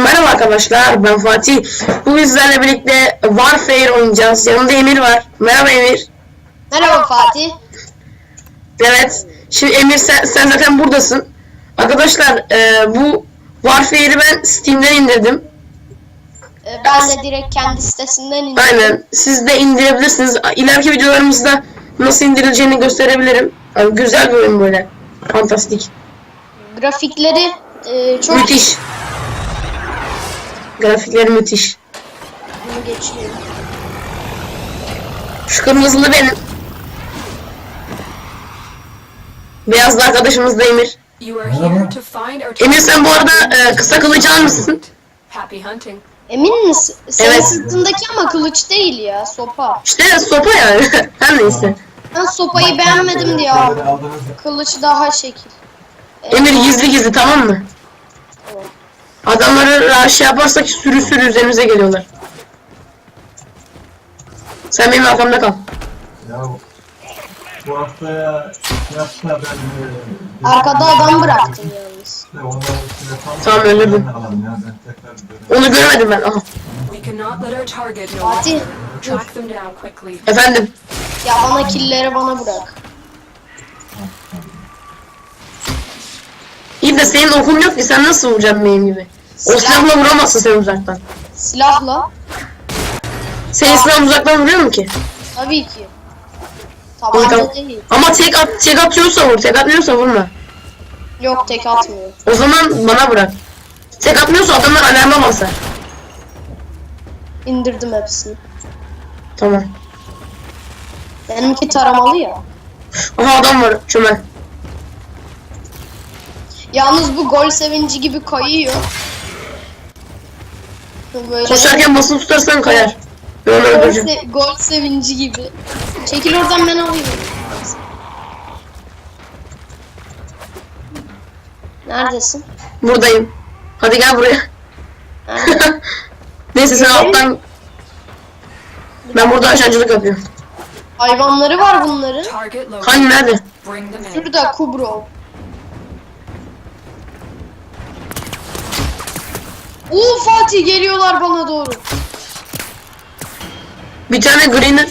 merhaba arkadaşlar. Ben Fatih. Bugün sizlerle birlikte Warfare oynayacağız. Yanımda Emir var. Merhaba Emir. Merhaba Fatih. Evet. Şimdi Emir sen, sen zaten buradasın. Arkadaşlar e, bu Warfare'i ben Steam'den indirdim. Ee, Ben de direkt kendi sitesinden indim. Aynen. Siz de indirebilirsiniz. İleriki videolarımızda nasıl indirileceğini gösterebilirim. Yani güzel bir oyun böyle. Fantastik. Grafikleri e, çok Müthiş. Grafikleri müthiş. Bunu geçiyorum. Şu kırmızılı benim. Beyaz da arkadaşımız da Emir. Emir sen bu arada e, kısa kılıç almışsın. Happy hunting. Emin misin? Senin Evet. sırtındaki ama kılıç değil ya sopa. İşte sopa yani. Her neyse. Ben sopayı beğenmedim diye aldım. Kılıç daha şekil. Emir gizli gizli tamam mı? Adamları şey yaparsak sürü sürü üzerimize geliyorlar. Sen benim arkamda kal. Ya bu haftaya yapsa ben e, Arkada adam bıraktım yalnız. Tamam, öldürdüm. Onu görmedim ben. Aha. Fatih. Efendim. ya bana killeri bana bırak. İyi de senin okun yok ki sen nasıl vuracaksın benim gibi? O silahla vuramazsın sen uzaktan. Silahla Senin silahın uzaktan vuruyor mu ki? tabii ki. Tabanca değil. Ama tek at tek atıyorsa vur, tek atmıyorsa vurma. Yok tek atmıyor. O zaman bana bırak. Tek atmıyorsa adamlar alarma basar. İndirdim hepsini. Tamam. Benimki taramalı ya. Aha adam var çömel. Yalnız bu gol sevinci gibi kayıyor. Böyle Koşarken basılı tutarsan kayar. Ben gol, öldüreceğim. se- gol sevinci gibi. Çekil oradan ben alayım. Neredesin? Buradayım. Hadi gel buraya. Neyse sen alttan... Ben burada aşancılık yapıyorum. Hayvanları var bunların. Hangi nerede? Şurada Kubro. Oo Fatih geliyorlar bana doğru. Bir tane greener.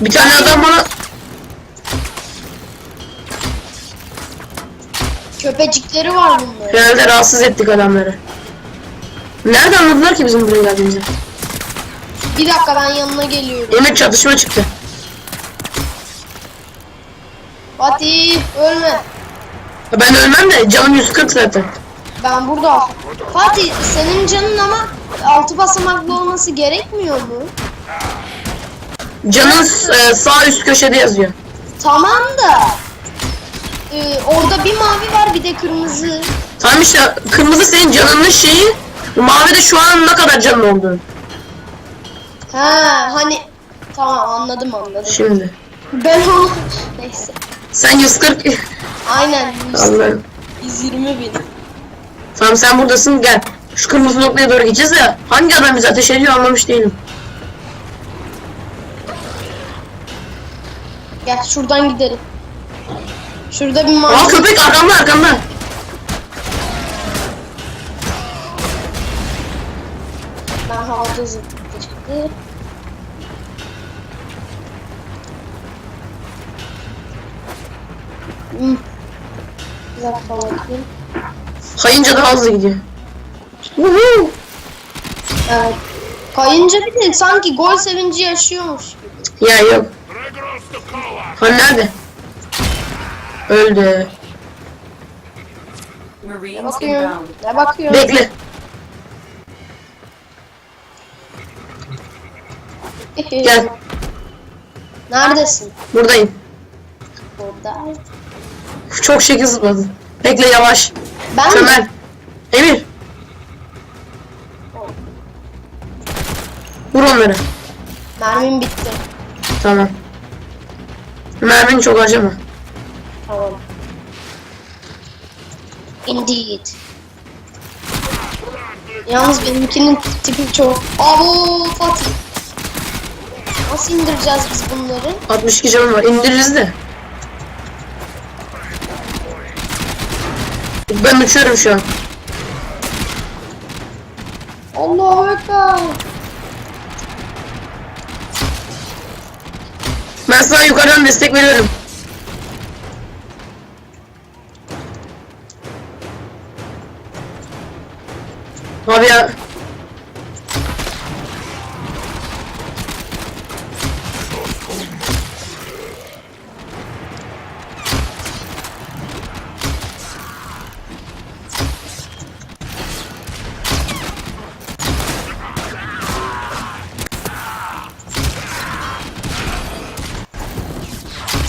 Bir tane adam bana... Köpecikleri var bunların. Herhalde rahatsız ettik adamları. Nereden anladılar ki bizim buraya geldiğimizi? Bir dakika ben yanına geliyorum. Emir çatışma çıktı. Fatih ölme. Ben ölmem de canım 140 zaten. Ben burada. Fatih senin canın ama altı basamaklı olması gerekmiyor mu? Canın e, sağ üst köşede yazıyor. Tamam da e, orada bir mavi var bir de kırmızı. Tamam işte kırmızı senin canının şeyi, mavi de şu an ne kadar canın olduğunu. Ha hani tamam anladım anladım. Şimdi. Ben onu neyse. Sen 140... Aynen Allah'ım. 120 bin. Tamam sen buradasın gel. Şu kırmızı noktaya doğru gideceğiz de hangi adam bizi ateş ediyor anlamış değilim. Gel şuradan gidelim. Şurada bir Aa mavi. köpek arkamda arkamda. Ben havada zıpladı çıktı. Bir dakika bakayım. Kayınca daha hızlı gidiyor. Woohoo! Evet. Kayınca bir de sanki gol sevinci yaşıyormuş gibi. Ya yok. Hani nerede? Öldü. Ne Marines bakıyor? inbound. Ne bakıyor? Bekle. Gel. Neredesin? Buradayım. Burada. Çok şekil zıpladın. Bekle yavaş. Ben mi? Çömel. Emir. Vur onları. Mermim bitti. Tamam. Mermini çok harcama. Tamam. Indeed. Yalnız benimkinin tipi çok... Abo Fatih. Nasıl indireceğiz biz bunları? 62 canım var. İndiririz de. Ben uçuyorum şu an. Allahu Ekber. Ben sana yukarıdan destek veriyorum. Abi ya.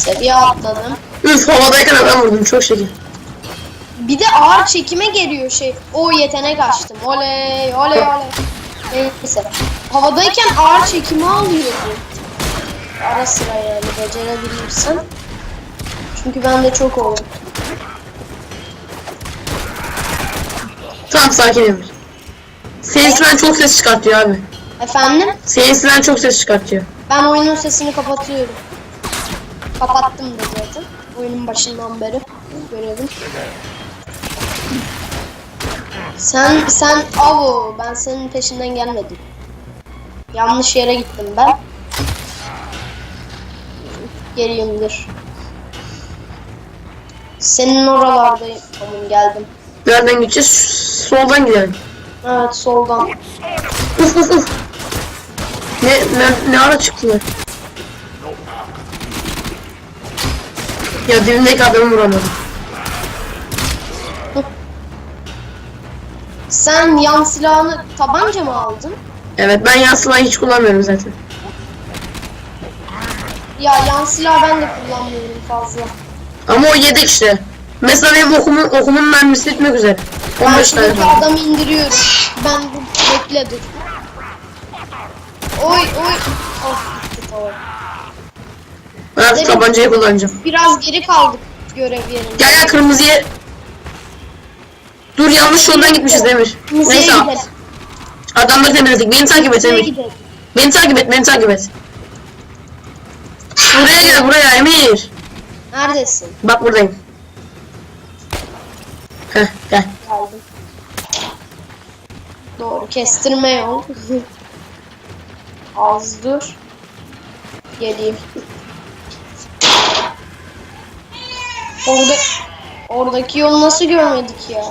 Seviye atladım. Üf havadayken adam vurdum çok şekil. Bir de ağır çekime geliyor şey. O yetenek açtım. Oley oley oley. Neyse. Havadayken ağır çekimi alıyor bu. Ara sıra yani becerebilirsin. Çünkü bende çok oldu. Tamam sakin Emir. Senin çok ses çıkartıyor abi. Efendim? Senin siren çok ses çıkartıyor. Ben oyunun sesini kapatıyorum. Kapattım da zaten. Oyunun başından beri. Görelim. Sen, sen, avo ben senin peşinden gelmedim. Yanlış yere gittim ben. Geleyimdir. Senin oralardayım. Tamam geldim. Nereden gideceğiz? Soldan gidelim. Evet soldan. Uf uf uf. Ne, ne, ne ara çıktılar? Ya dibimdeki adamı vuramadım. Sen yan silahını tabanca mı aldın? Evet ben yansımayı hiç kullanmıyorum zaten. Ya yan silah ben de kullanmıyorum fazla. Ama o yedek işte. Mesela benim okumun, okumun mermisi bitmek üzere. Ben 15 tane kaldı. adamı indiriyorum. Ben bu bekle dur. Oy oy. Oh gitti tamam. Ben artık tabancayı kullanacağım. Biraz geri kaldık görev yerinde. Gel gel kırmızıya. Dur yanlış yoldan gitmişiz Demir. Müzeye Neyse gidelim. adamları temizledik. Beni takip et Müzeye Emir. gidelim. Beni takip et, beni takip et. Buraya gel buraya Emir. Neredesin? Bak buradayım. Heh gel. Geldim. Doğru kestirme yol. Az dur. Geleyim. Orada oradaki yolu nasıl görmedik ya?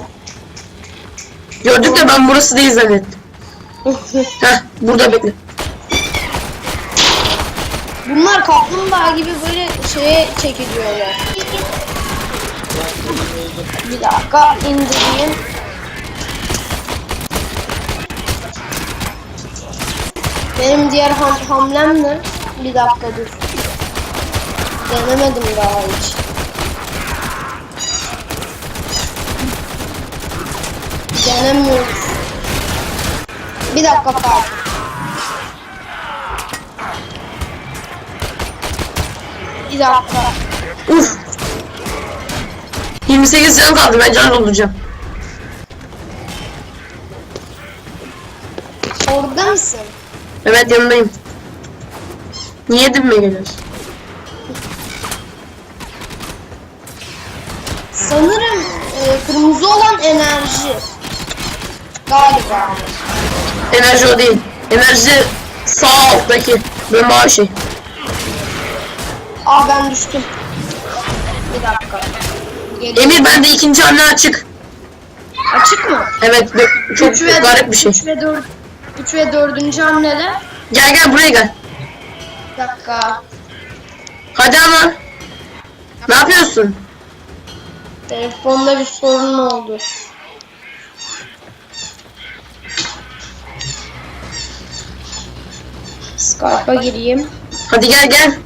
Gördük de ben burası değil zannettim. Heh burada bekle. Bunlar kaplumbağa gibi böyle şeye çekiliyorlar. Bir dakika indireyim. Benim diğer ham hamlem ne? Bir dakika dur. Denemedim daha hiç. Denemiyoruz. Bir dakika Fatih. Bir dakika. Uf. 28 canım kaldı ben can dolduracağım. Orada mısın? Evet yanındayım. Niye dibime geliyorsun? Sanırım e, kırmızı olan enerji. Galiba. Enerji o değil. Enerji sağ alttaki. Böyle mavi şey. Aa ben düştüm. Bir dakika. Geliyorum. Emir bende ikinci hamle açık. Açık mı? Evet çok 3 ve garip bir şey. 3 ve 4 3 ve 4. hamleler. Gel gel buraya gel. Bir dakika. Hadi ama. Ne yapıyorsun? Telefonda bir sorun oldu. Skype'a gireyim. Hadi gel gel.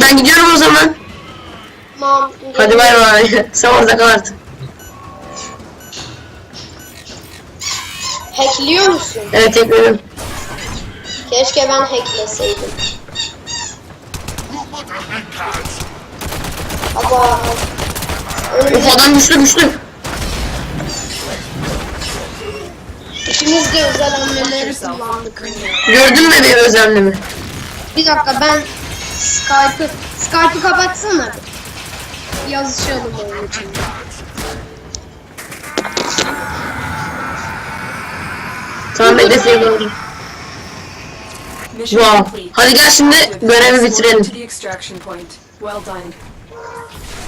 Ben gidiyorum o zaman. Tamam. Hadi bay bay. Sen orada kal artık. Hackliyor musun? Evet tekrar. Keşke ben hackleseydim. Ama Uf adam güçlü güçlü. İkimiz de özel hamleleri kullandık. Gördün mü benim özelliğimi? Bir dakika ben Skype'ı Skype'ı kapatsana. Yazışalım onun için. Tamam hedefeye doğru. Wow. Hadi gel şimdi görevi bitirelim.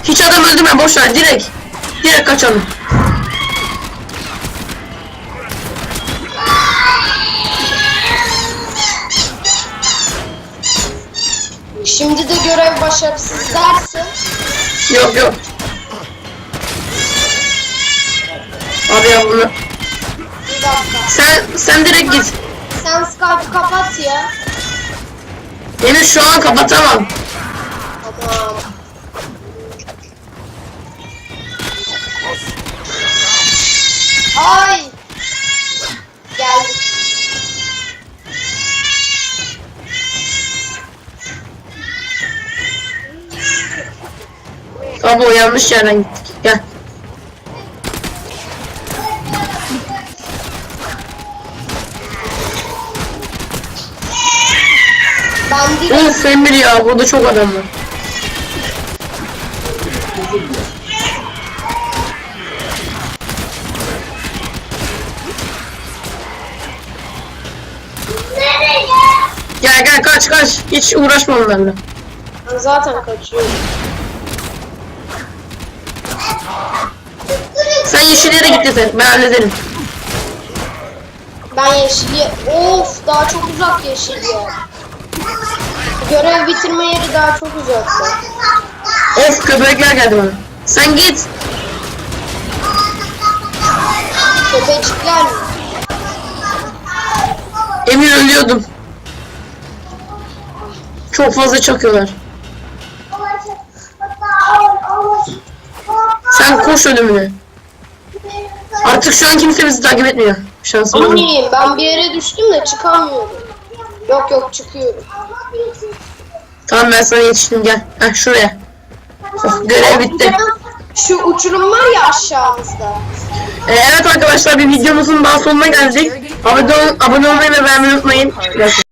Hiç adam öldürme boş ver direkt. Direkt kaçalım. Şimdi de görev başarısız dersin. Yok yok. Abi ya bunu. Bir dakika. Sen sen direkt git. Sen Skype'ı kapat ya. Beni şu an kapatamam. Ay. Geldik. Abi o yanlış yerden gittik. Gel. Ben direkt Uf Emir ya burada çok adam var. Gel gel kaç kaç. Hiç uğraşma onlarla. Ben zaten kaçıyorum. Sen yeşil yere git yeter. Ben hallederim. Ben yeşilye... Of daha çok uzak yeşilye. Görev bitirme yeri daha çok uzakta. Of köpekler geldi bana. Sen git. Köpecikler mi? Emir ölüyordum. Çok fazla çakıyorlar. Sen koş ölümüne. Artık şu an kimse bizi takip etmiyor. Şansım var. Bilmiyorum ben bir yere düştüm de çıkamıyorum. Yok yok çıkıyorum. Tamam ben sana yetiştim gel. Heh şuraya. Of, görev bitti. Şu uçurum var ya aşağımızda. Ee, evet arkadaşlar bir videomuzun daha sonuna geldik. Abone, abone olmayı ve beğenmeyi unutmayın. Görüşürüz.